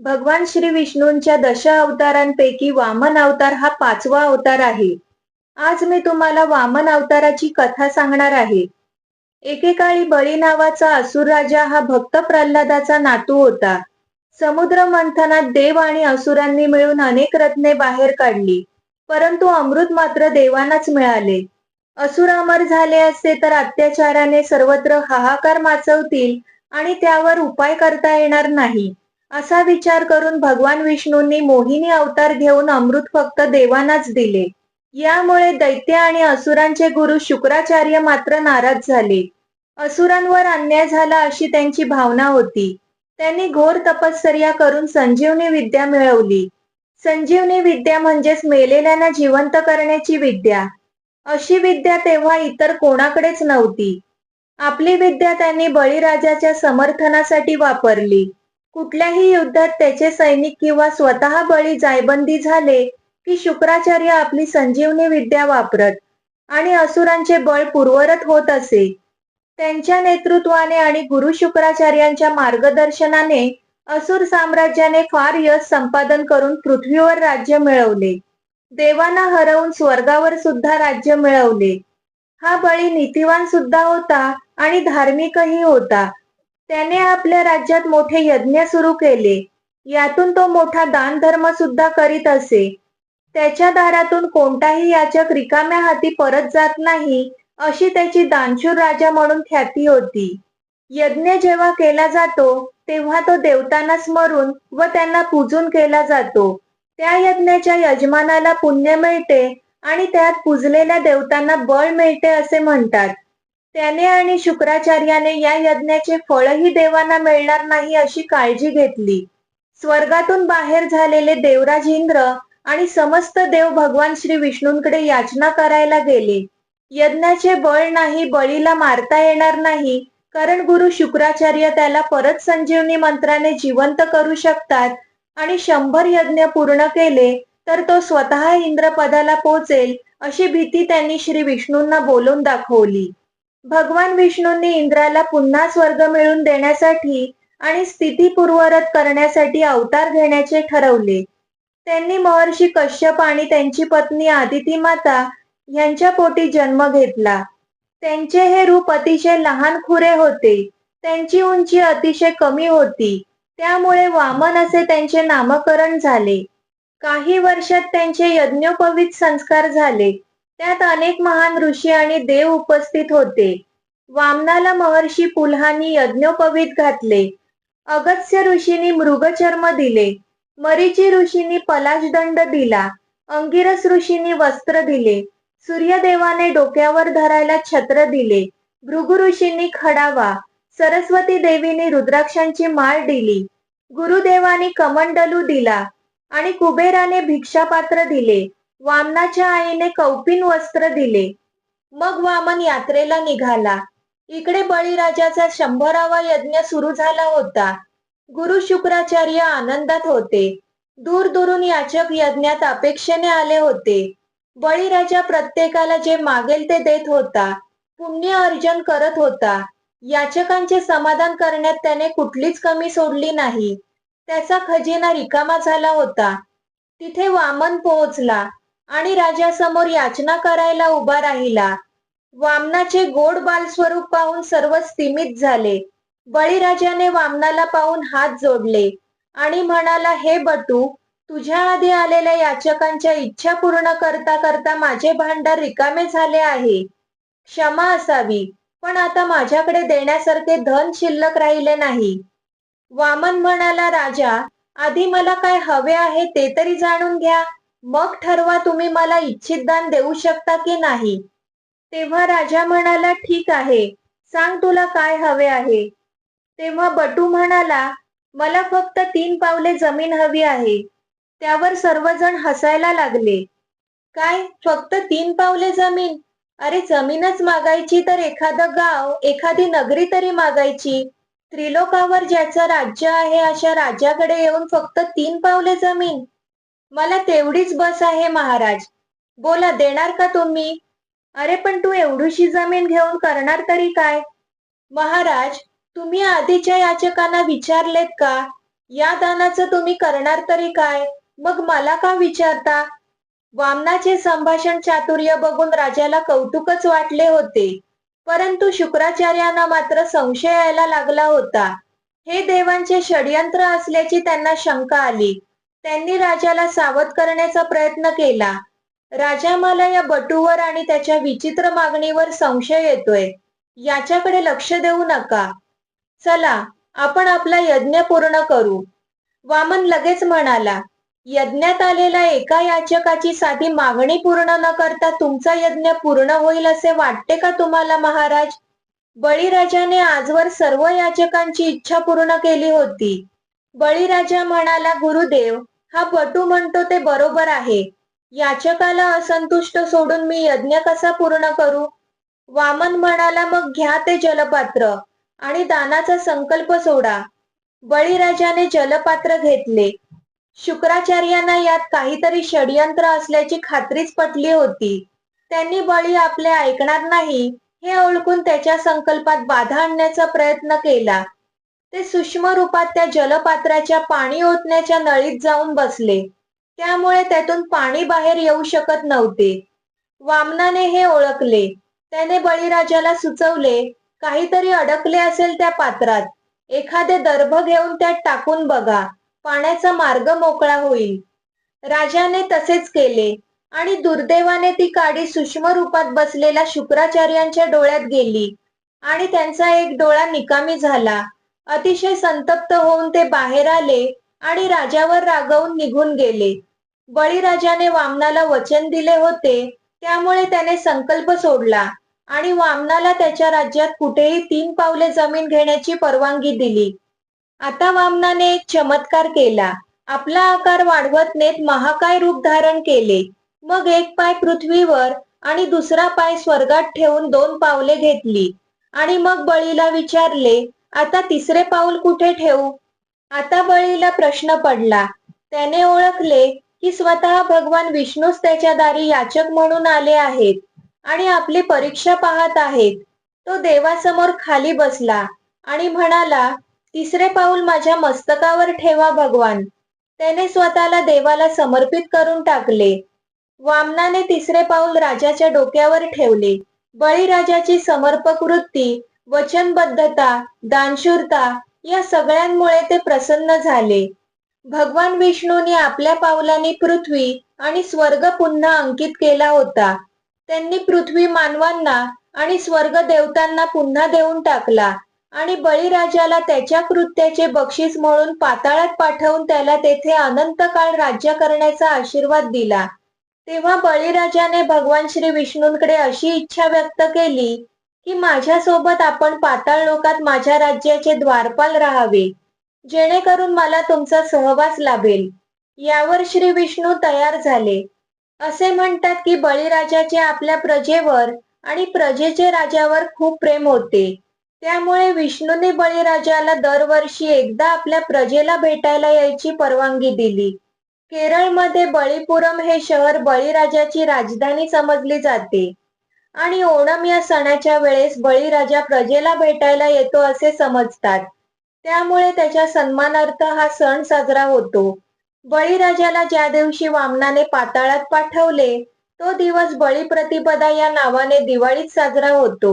भगवान श्री विष्णूंच्या दश अवतारांपैकी वामन अवतार हा पाचवा अवतार आहे. आज मी तुम्हाला वामन अवताराची कथा सांगणार आहे. एकेकाळी बळी नावाचा असुर राजा हा भक्त प्रल्हादाचा नातू होता. समुद्र मंथनात देव आणि असुरांनी मिळून अनेक रत्ने बाहेर काढली. परंतु अमृत मात्र देवांनाच मिळाले. असुर अमर झाले असते तर अत्याचाराने सर्वत्र हाहाकार माचवतील आणि त्यावर उपाय करता येणार नाही. असा विचार करून भगवान विष्णूंनी मोहिनी अवतार घेऊन अमृत फक्त देवांनाच दिले. यामुळे दैत्य आणि असुरांचे गुरु शुक्राचार्य मात्र नाराज झाले. असुरांवर अन्याय झाला अशी त्यांची भावना होती. त्यांनी घोर तपश्चर्या करून संजीवनी विद्या मिळवली. संजीवनी विद्या म्हणजेच मेलेल्यांना जिवंत करण्याची विद्या. अशी विद्या तेव्हा इतर कोणाकडेच नव्हती. आपली विद्या त्यांनी बळीराजाच्या समर्थनासाठी वापरली. कुठल्याही युद्धात त्याचे सैनिक किंवा स्वतः बळी जायबंदी झाले की शुक्राचार्य आपली संजीवनी विद्या वापरत आणि असुरांचे बळ पूर्वरत होत असे. त्यांच्या नेतृत्वाने आणि गुरु शुक्राचार्यांच्या मार्गदर्शनाने असुर साम्राज्याने फार यश संपादन करून पृथ्वीवर राज्य मिळवले. देवांना हरवून स्वर्गावर सुद्धा राज्य मिळवले. हा बळी नीतिवान सुद्धा होता आणि धार्मिकही होता. त्याने आपल्या राज्यात मोठे यज्ञ सुरू केले. यातून तो मोठा दान धर्म सुद्धा करीत असे. त्याच्या दारातून कोणताही याचक रिकाम्या हाती परत जात नाही अशी त्याची दानशूर राजा म्हणून ख्याती होती. यज्ञ जेव्हा केला जातो तेव्हा तो देवतांना स्मरून व त्यांना पूजून केला जातो. त्या यज्ञाच्या यजमानाला पुण्य मिळते आणि त्यात पूजलेल्या देवतांना बळ मिळते असे म्हणतात. त्याने आणि शुक्राचार्याने या यज्ञाचे फळही देवांना मिळणार नाही अशी काळजी घेतली. स्वर्गातून बाहेर झालेले देवराज इंद्र आणि समस्त देव भगवान श्री विष्णूंकडे याचना करायला गेले. यज्ञाचे बळ नाही बळीला मारता येणार नाही कारण गुरु शुक्राचार्य त्याला परत संजीवनी मंत्राने जिवंत करू शकतात आणि शंभर यज्ञ पूर्ण केले तर तो स्वतः इंद्रपदाला पोचेल अशी भीती त्यांनी श्री विष्णूंना बोलून दाखवली. भगवान विष्णूंनी इंद्राला पुन्हा स्वर्ग मिळवून देण्यासाठी आणि स्थिती पूर्वरत करण्यासाठी अवतार घेण्याचे ठरवले. त्यांनी महर्षी कश्यप आणि त्यांची पत्नी आदिती माता यांच्या पोटी जन्म घेतला. त्यांचे हे रूप अतिशय लहान खुरे होते. त्यांची उंची अतिशय कमी होती. त्यामुळे वामन असे त्यांचे नामकरण झाले. काही वर्षात त्यांचे यज्ञोपवीत संस्कार झाले. त्यात अनेक महान ऋषी आणि देव उपस्थित होते. वामनाला महर्षी पुल्हानी यज्ञोपवीत घातले. अगस्त्य ऋषींनी मृगचर्म दिले. मरीची ऋषींनी पलाशदंड दिला. अंगिरस ऋषींनी वस्त्र दिले. सूर्यदेवाने डोक्यावर धरायला छत्र दिले. भृगु ऋषींनी खडावा. सरस्वती देवीने रुद्राक्षांची माळ दिली. गुरुदेवाने कमंडलू दिला आणि कुबेराने भिक्षापात्र दिले. वामनाच्या आईने कौपिन वस्त्र दिले. मग वामन यात्रेला निघाला. इकडे बळीराजाचा शंभरावा यज्ञ सुरू झाला होता. गुरु शुक्राचार्य आनंदात होते. दूरदूरून याचक यज्ञात अपेक्षेने आले होते. बळीराजा प्रत्येकाला जे मागेल ते देत होता. पुण्य अर्जन करत होता. याचकांचे समाधान करण्यात त्याने कुठलीच कमी सोडली नाही. त्याचा खजिना रिकामा झाला होता. तिथे वामन पोहोचला. आणि राजासमोर याचना करायला उभा राहिला. वामनाचे गोड बाल स्वरूप पाहून सर्व स्तिमित झाले. बळीराजाने वामनाला पाहून हात जोडले आणि म्हणाला हे बटू तुझ्या आधी आलेल्या याचकांच्या इच्छा पूर्ण करता करता माझे भांडार रिकामे झाले आहे. क्षमा असावी पण आता माझ्याकडे देण्यासारखे धन शिल्लक राहिले नाही. वामन म्हणाला राजा आधी मला काय हवे आहे ते तरी जाणून घ्या. मग ठरवा तुम्ही मला इच्छित दान देऊ शकता की नाही. तेव्हा राजा म्हणाला ठीक आहे. सांग तुला काय हवे आहे. तेव्हा बटू म्हणाला मला फक्त तीन पावले जमीन हवी आहे. त्यावर सर्वजण हसायला लागले. काय? फक्त तीन पावले जमीन? अरे जमीनच मागायची तर एखादं गाव एखादी नगरी तरी मागायची. त्रिलोकावर ज्याचं राज्य आहे अशा राज्याकडे येऊन फक्त तीन पावले जमीन. मला तेवढीच बस आहे महाराज. बोला देणार का तुम्ही? अरे पण तू एवढीशी जमीन घेऊन करणार तरी काय? महाराज तुम्ही आधीच्या याचकांना विचारलेत का? या दानाचं तुम्ही करणार तरी काय? मग मला का विचारता? वामनाचे संभाषण चातुर्य बघून राजाला कौतुकच वाटले होते. परंतु शुक्राचार्यांना मात्र संशय यायला लागला होता. हे देवांचे षडयंत्र असल्याची त्यांना शंका आली. त्यांनी राजाला सावध करण्याचा प्रयत्न केला. राजा मला या बटूवर आणि त्याच्या विचित्र मागणीवर संशय येतोय. याच्याकडे लक्ष देऊ नका. चला आपण आपला यज्ञ पूर्ण करू. वामन लगेच म्हणाला यज्ञात आलेल्या एका याचकाची साधी मागणी पूर्ण न करता तुमचा यज्ञ पूर्ण होईल असे वाटते का तुम्हाला महाराज? बळीराजाने आजवर सर्व याचकांची इच्छा पूर्ण केली होती. बळीराजा म्हणाला गुरुदेव हा बटू म्हणतो ते बरोबर आहे. याचकाला असंतुष्ट सोडून मी यज्ञ कसा पूर्ण करू? वामन म्हणाला मग घ्या ते जलपात्र आणि दानाचा संकल्प सोडा. बळीराजाने जलपात्र घेतले. शुक्राचार्यांना यात काहीतरी षडयंत्र असल्याची खात्रीच पटली होती. त्यांनी बळी आपले ऐकणार नाही हे ओळखून त्याच्या संकल्पात बाधा आणण्याचा प्रयत्न केला. ते सूक्ष्म रूपात त्या जलपात्राच्या पाणी ओतण्याच्या नळीत जाऊन बसले. त्यामुळे त्यातून पाणी बाहेर येऊ शकत नव्हते. वामनाने हे ओळखले. त्याने बळीराजाला सुचवले काहीतरी अडकले असेल त्या पात्रात. एखादे दर्भ घेऊन त्यात टाकून बघा. पाण्याचा मार्ग मोकळा होईल. राजाने तसेच केले आणि दुर्दैवाने ती काडी सूक्ष्म रूपात बसलेल्या शुक्राचार्यांच्या डोळ्यात गेली आणि त्यांचा एक डोळा निकामी झाला. अतिशय संतप्त होऊन ते बाहेर आले आणि राजावर रागवून निघून गेले. बळीराजाने वामनाला वचन दिले होते त्यामुळे त्याने संकल्प सोडला आणि वामनाला त्याच्या राज्यात कुठेही तीन पावले जमीन घेण्याची परवानगी दिली. आता वामनाने एक चमत्कार केला. आपला आकार वाढवत नेत महाकाय रूप धारण केले. मग एक पाय पृथ्वीवर आणि दुसरा पाय स्वर्गात ठेवून दोन पावले घेतली आणि मग बळीला विचारले आता तिसरे पाऊल कुठे ठेवू? आता बळीला प्रश्न पडला. त्याने ओळखले की स्वतः भगवान विष्णूच त्याच्या दारी याचक म्हणून आले आहेत आणि आपली परीक्षा पाहत आहेत. तो देवासमोर खाली बसला आणि म्हणाला तिसरे पाऊल माझ्या मस्तकावर ठेवा भगवान. त्याने स्वतःला देवाला समर्पित करून टाकले. वामनाने तिसरे पाऊल राजाच्या डोक्यावर ठेवले. बळीराजाची समर्पक वृत्ती वचनबद्धता दानशूरता या सगळ्यांमुळे ते प्रसन्न झाले. भगवान विष्णूने आपल्या पावलांनी पृथ्वी आणि स्वर्ग पुन्हा अंकित केला होता. त्यांनी पृथ्वी मानवांना आणि स्वर्ग देवतांना पुन्हा देऊन टाकला आणि बळीराजाला त्याच्या कृत्याचे बक्षीस म्हणून पाताळात पाठवून त्याला तेथे अनंत काळ राज्य करण्याचा आशीर्वाद दिला. तेव्हा बळीराजाने भगवान श्री विष्णूंकडे अशी इच्छा व्यक्त केली की माझ्यासोबत आपण पाताळ लोकात माझ्या राज्याचे द्वारपाल राहावे. जेणेकरून मला तुमचा सहवास लाभेल. यावर श्री विष्णू तयार झाले. असे म्हणतात की बळीराजाचे आपल्या प्रजेवर आणि प्रजेचे राजावर खूप प्रेम होते. त्यामुळे विष्णूने बळीराजाला दरवर्षी एकदा आपल्या प्रजेला भेटायला यायची परवानगी दिली. केरळमध्ये बळीपुरम हे शहर बळीराजाची राजधानी समजली जाते. आणि ओणम या सणाच्या वेळेस बळीराजा प्रजेला भेटायला येतो असे समजतात. त्यामुळे त्याच्या सन्मानार्थ हा सण साजरा होतो. बळीराजाला ज्या दिवशी वामनाने पाताळात पाठवले तो दिवस बळी प्रतिपदा या नावाने दिवाळीत साजरा होतो.